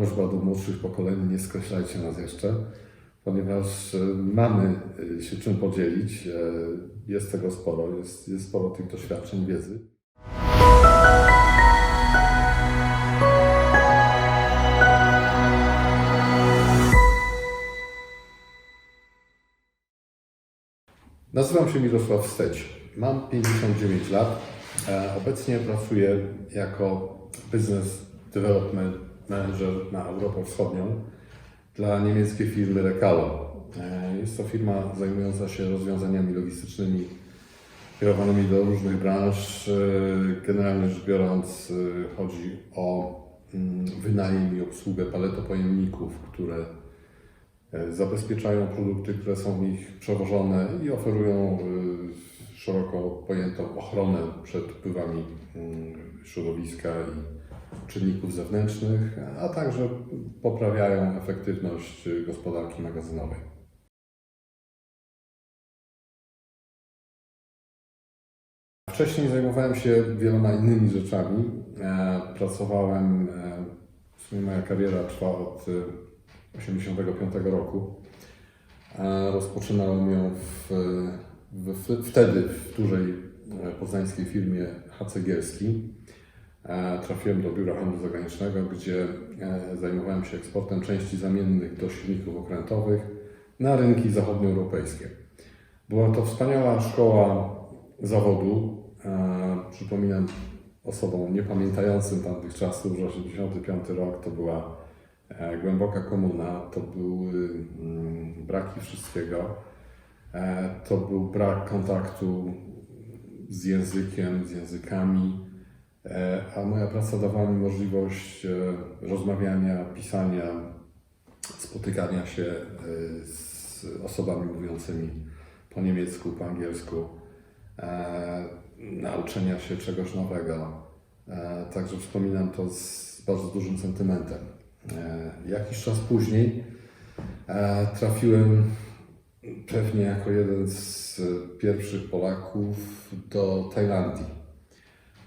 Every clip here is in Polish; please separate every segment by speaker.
Speaker 1: prośba do młodszych pokoleń, nie skreślajcie nas jeszcze, ponieważ e, mamy e, się czym podzielić. E, Jest tego sporo, jest, jest sporo tych doświadczeń, wiedzy. Nazywam się Mirosław Steć. Mam 59 lat. E, Obecnie pracuję jako Business Development Manager na Europę Wschodnią dla niemieckiej firmy Recalo. E, Jest to firma zajmująca się rozwiązaniami logistycznymi kierowanymi do różnych branż. E, Generalnie rzecz biorąc, e, chodzi o mm, wynajem i obsługę paletopojemników, które zabezpieczają produkty, które są w nich przewożone i oferują szeroko pojętą ochronę przed wpływami mm, środowiska i czynników zewnętrznych, a także poprawiają efektywność gospodarki magazynowej. Wcześniej zajmowałem się wieloma innymi rzeczami. E, Pracowałem, e, w sumie moja kariera trwa od 1985 roku. E, Rozpoczynałem ją w, w, wtedy w dużej poznańskiej firmie HCGierski. E, Trafiłem do biura handlu zagranicznego, gdzie e, zajmowałem się eksportem części zamiennych do silników okrętowych na rynki zachodnioeuropejskie. Była to wspaniała szkoła zawodu. E, Przypominam osobom niepamiętającym tamtych czasów, że 85 rok to była e, głęboka komuna, to były mm, braki wszystkiego, e, to był brak kontaktu z językiem, z językami, e, a moja praca dawała mi możliwość e, rozmawiania, pisania, spotykania się e, z osobami mówiącymi po niemiecku, po angielsku, e, nauczenia się czegoś nowego. E, Także wspominam to z bardzo dużym sentymentem. E, Jakiś czas później e, trafiłem pewnie jako jeden z pierwszych Polaków do Tajlandii.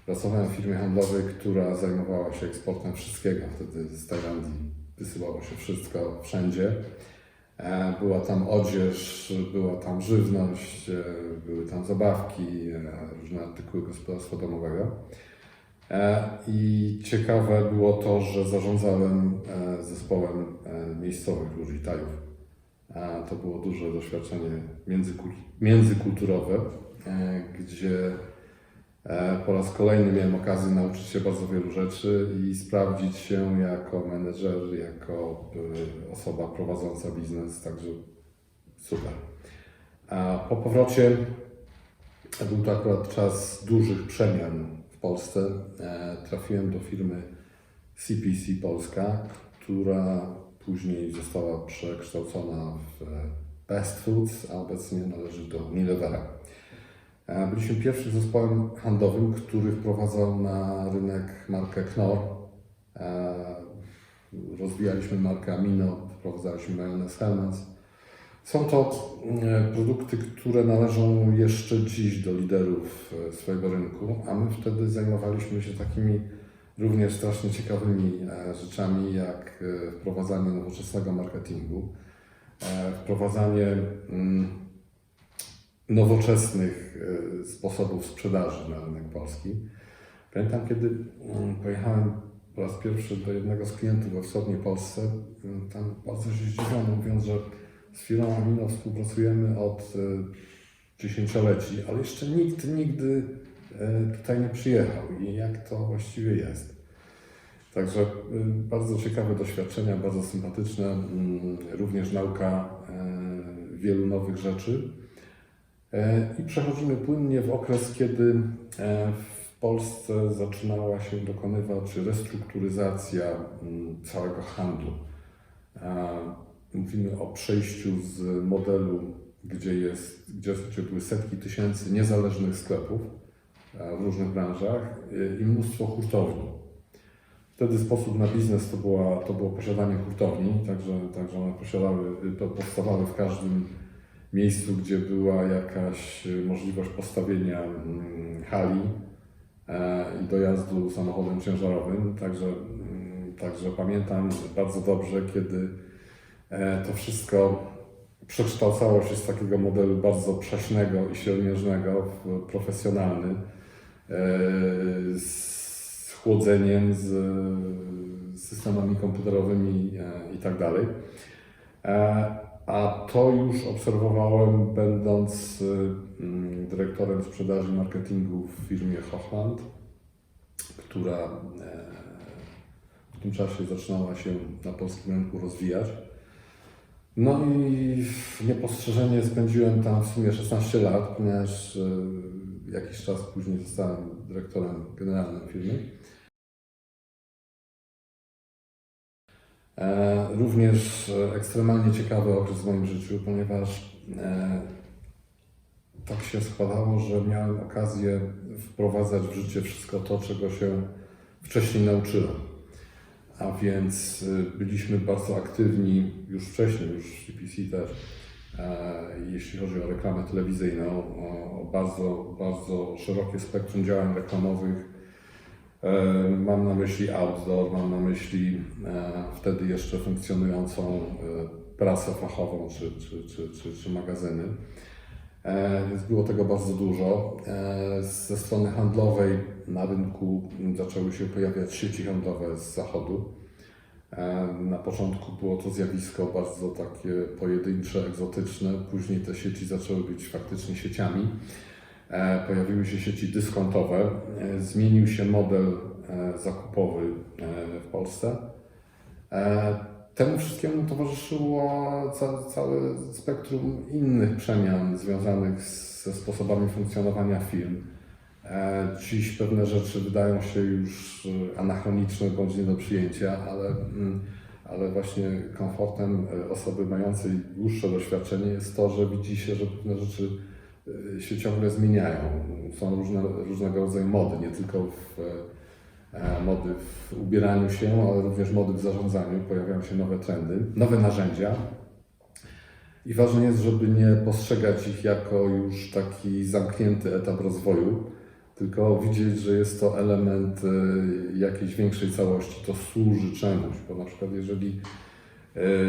Speaker 1: Pracowałem w firmie handlowej, która zajmowała się eksportem wszystkiego. Wtedy z Tajlandii wysyłało się wszystko wszędzie. E, Była tam odzież, była tam żywność, e, były tam zabawki, e, różne artykuły gospodarstwa domowego. I ciekawe było to, że zarządzałem zespołem miejscowych ludzi, Tajów. To było duże doświadczenie międzykul- międzykulturowe, gdzie po raz kolejny miałem okazję nauczyć się bardzo wielu rzeczy i sprawdzić się jako menedżer, jako e, osoba prowadząca biznes, także super. Po powrocie był to akurat czas dużych przemian w Polsce. E, Trafiłem do firmy CPC Polska, która później została przekształcona w Best Foods, a obecnie należy do Unilevera. E, Byliśmy pierwszym zespołem handlowym, który wprowadzał na rynek markę Knorr. E, Rozwijaliśmy markę Amino, wprowadzaliśmy majonez Hellmann's. Są to e, produkty, które należą jeszcze dziś do liderów swojego rynku, a my wtedy zajmowaliśmy się takimi również strasznie ciekawymi rzeczami, jak wprowadzanie nowoczesnego marketingu, wprowadzanie mm, nowoczesnych e, sposobów sprzedaży na rynek polski. Pamiętam, kiedy mm, pojechałem po raz pierwszy do jednego z klientów we wschodniej Polsce, mm, tam bardzo się zdziwiono, mówiąc, że z firmą Amino współpracujemy od e, dziesięcioleci, ale jeszcze nikt nigdy e, tutaj nie przyjechał i jak to właściwie jest. Także e, bardzo ciekawe doświadczenia, bardzo sympatyczne, mm, również nauka e, wielu nowych rzeczy. E, I przechodzimy płynnie w okres, kiedy e, w Polsce zaczynała się dokonywać restrukturyzacja mm, całego handlu. E, Mówimy o przejściu z modelu, gdzie, jest, gdzie, były setki tysięcy niezależnych sklepów w różnych branżach i mnóstwo hurtowni. Wtedy sposób na biznes to, była, to było posiadanie hurtowni, także, także one posiadały, to powstawały w każdym miejscu, gdzie była jakaś e, możliwość postawienia mm, hali e, i dojazdu samochodem ciężarowym. Także mm, Także pamiętam bardzo dobrze, kiedy e, to wszystko przekształcało się z takiego modelu bardzo prześnego i siermierznego w profesjonalny, e, z chłodzeniem, z systemami komputerowymi e, A to już obserwowałem, będąc e, mm, dyrektorem sprzedaży i marketingu w firmie Hochland, która e, w tym czasie zaczynała się na polskim rynku rozwijać. No i niepostrzeżenie spędziłem tam w sumie 16 lat, ponieważ e, jakiś czas później zostałem dyrektorem generalnym firmy. Również e, ekstremalnie ciekawy okres w moim życiu, ponieważ e, tak się składało, że miałem okazję wprowadzać w życie wszystko to, czego się wcześniej nauczyłem. A więc byliśmy bardzo aktywni już wcześniej, już w CPC też, e, jeśli chodzi o reklamę telewizyjną, o bardzo, bardzo szerokie spektrum działań reklamowych. E, Mam na myśli outdoor, mam na myśli e, wtedy jeszcze funkcjonującą e, prasę fachową czy, czy, czy, czy, czy magazyny. Więc było tego bardzo dużo. Ze strony handlowej na rynku zaczęły się pojawiać sieci handlowe z zachodu. Na początku było to zjawisko bardzo takie pojedyncze, egzotyczne. Później te sieci zaczęły być faktycznie sieciami. E, Pojawiły się sieci dyskontowe. E, Zmienił się model e, zakupowy w Polsce. Temu wszystkiemu towarzyszyło ca całe spektrum innych przemian związanych ze sposobami funkcjonowania firm. Dziś pewne rzeczy wydają się już anachroniczne bądź nie do przyjęcia, ale, mm, ale właśnie komfortem osoby mającej dłuższe doświadczenie jest to, że widzi się, że pewne rzeczy się ciągle zmieniają. Są różne, różnego rodzaju mody, nie tylko w e, mody w ubieraniu się, ale również mody w zarządzaniu. Pojawiają się nowe trendy, nowe narzędzia. I ważne jest, żeby nie postrzegać ich jako już taki zamknięty etap rozwoju, tylko widzieć, że jest to element e, jakiejś większej całości. To służy czemuś, bo na przykład jeżeli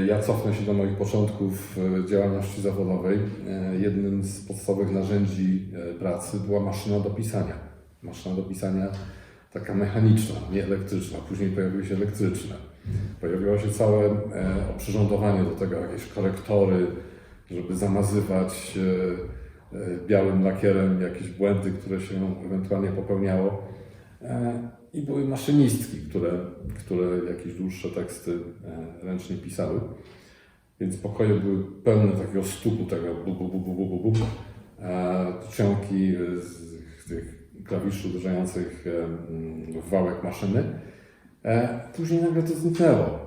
Speaker 1: ja cofnę się do moich początków e, działalności zawodowej, e, jednym z podstawowych narzędzi e, pracy była maszyna do pisania. Maszyna do pisania taka mechaniczna, nie elektryczna. Później pojawiły się elektryczne. Pojawiło się całe e, oprzyrządowanie do tego, jakieś korektory, żeby zamazywać e, e, białym lakierem jakieś błędy, które się ewentualnie popełniało. I były maszynistki, które, które jakieś dłuższe teksty e, ręcznie pisały. Więc pokoje były pełne takiego stuku tego bu, bu, bu, bu, bu, bu. E, z tych klawiszy uderzających e, mm, w wałek maszyny. Później nagle to zniknęło.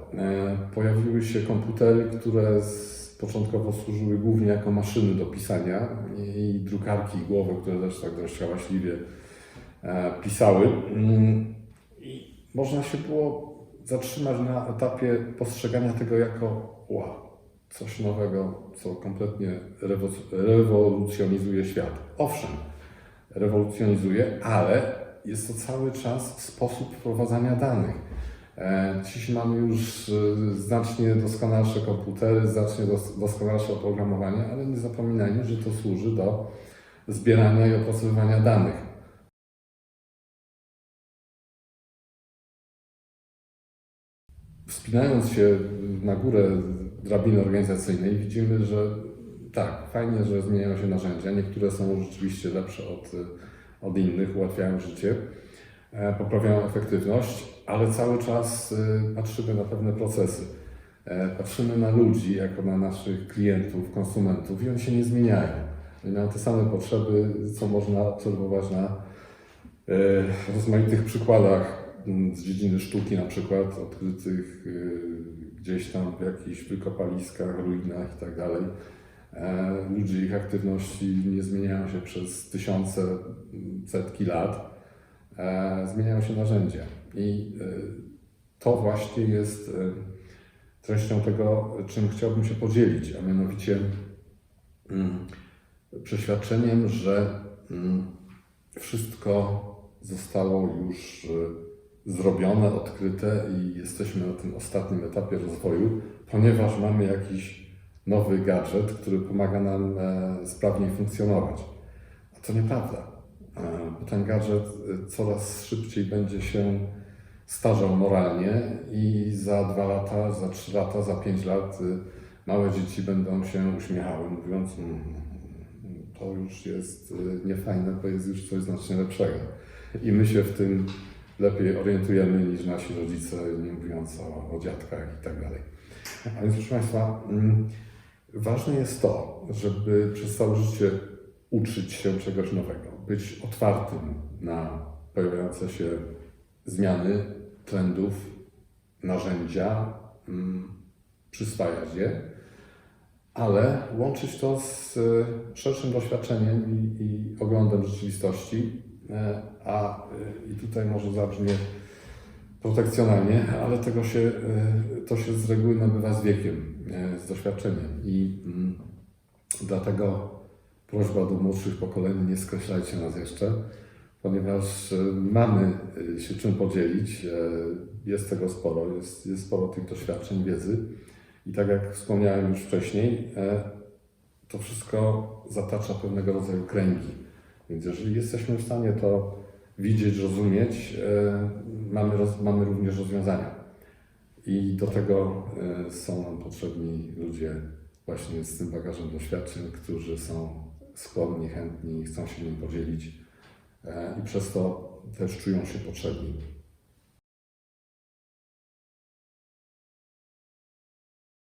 Speaker 1: Pojawiły się komputery, które początkowo służyły głównie jako maszyny do pisania i, i drukarki głowy, które też tak dość hałaśliwie pisały. Można się było zatrzymać na etapie postrzegania tego jako wow, coś nowego, co kompletnie rewo- rewolucjonizuje świat. Owszem, rewolucjonizuje, ale jest to cały czas sposób wprowadzania danych. E, Dziś mamy już e, znacznie doskonalsze komputery, znacznie dos- doskonalsze oprogramowanie, ale nie zapominajmy, że to służy do zbierania i opracowywania danych. Wspinając się na górę drabiny organizacyjnej, widzimy, że tak, fajnie, że zmieniają się narzędzia. Niektóre są rzeczywiście lepsze od, od innych, ułatwiają życie, e, poprawiają efektywność, ale cały czas e, patrzymy na pewne procesy. E, Patrzymy na ludzi jako na naszych klientów, konsumentów i oni się nie zmieniają. Oni mają te same potrzeby, co można obserwować na e, rozmaitych przykładach z dziedziny sztuki, na przykład odkrytych e, gdzieś tam w jakichś wykopaliskach, ruinach i tak dalej. E, Ludzie, ich aktywności nie zmieniają się przez tysiące, setki lat. E, Zmieniają się narzędzia. I e, to właśnie jest e, treścią tego, czym chciałbym się podzielić, a mianowicie mm, przeświadczeniem, że mm, wszystko zostało już zrobione, odkryte i jesteśmy na tym ostatnim etapie rozwoju, ponieważ mamy jakiś nowy gadżet, który pomaga nam e, sprawniej funkcjonować. A to nieprawda, e, bo ten gadżet e, coraz szybciej będzie się starzał moralnie i za dwa lata, za trzy lata, za pięć lat y, małe dzieci będą się uśmiechały, mówiąc, "Mm, to już jest y, niefajne, to jest już coś znacznie lepszego. I my się w tym lepiej orientujemy niż nasi rodzice, nie mówiąc o, o dziadkach i tak dalej. A więc proszę Państwa, mm, ważne jest to, żeby przez całe życie uczyć się czegoś nowego, być otwartym na pojawiające się zmiany, trendów, narzędzia, mm, przyswajać je, ale łączyć to z e, szerszym doświadczeniem i, i oglądem rzeczywistości. E, A e, i tutaj może zabrzmie protekcjonalnie, ale tego się, e, to się z reguły nabywa z wiekiem, z doświadczeniem. I mm, dlatego prośba do młodszych pokoleń, nie skreślajcie nas jeszcze, ponieważ mamy się czym podzielić. Jest tego sporo, jest, jest sporo tych doświadczeń, wiedzy. I tak jak wspomniałem już wcześniej, to wszystko zatacza pewnego rodzaju kręgi. Więc jeżeli jesteśmy w stanie to widzieć, rozumieć, e, mamy, roz, mamy również rozwiązania. I do tego e, są nam potrzebni ludzie właśnie z tym bagażem doświadczeń, którzy są skłonni, chętni, chcą się nim podzielić e, i przez to też czują się potrzebni.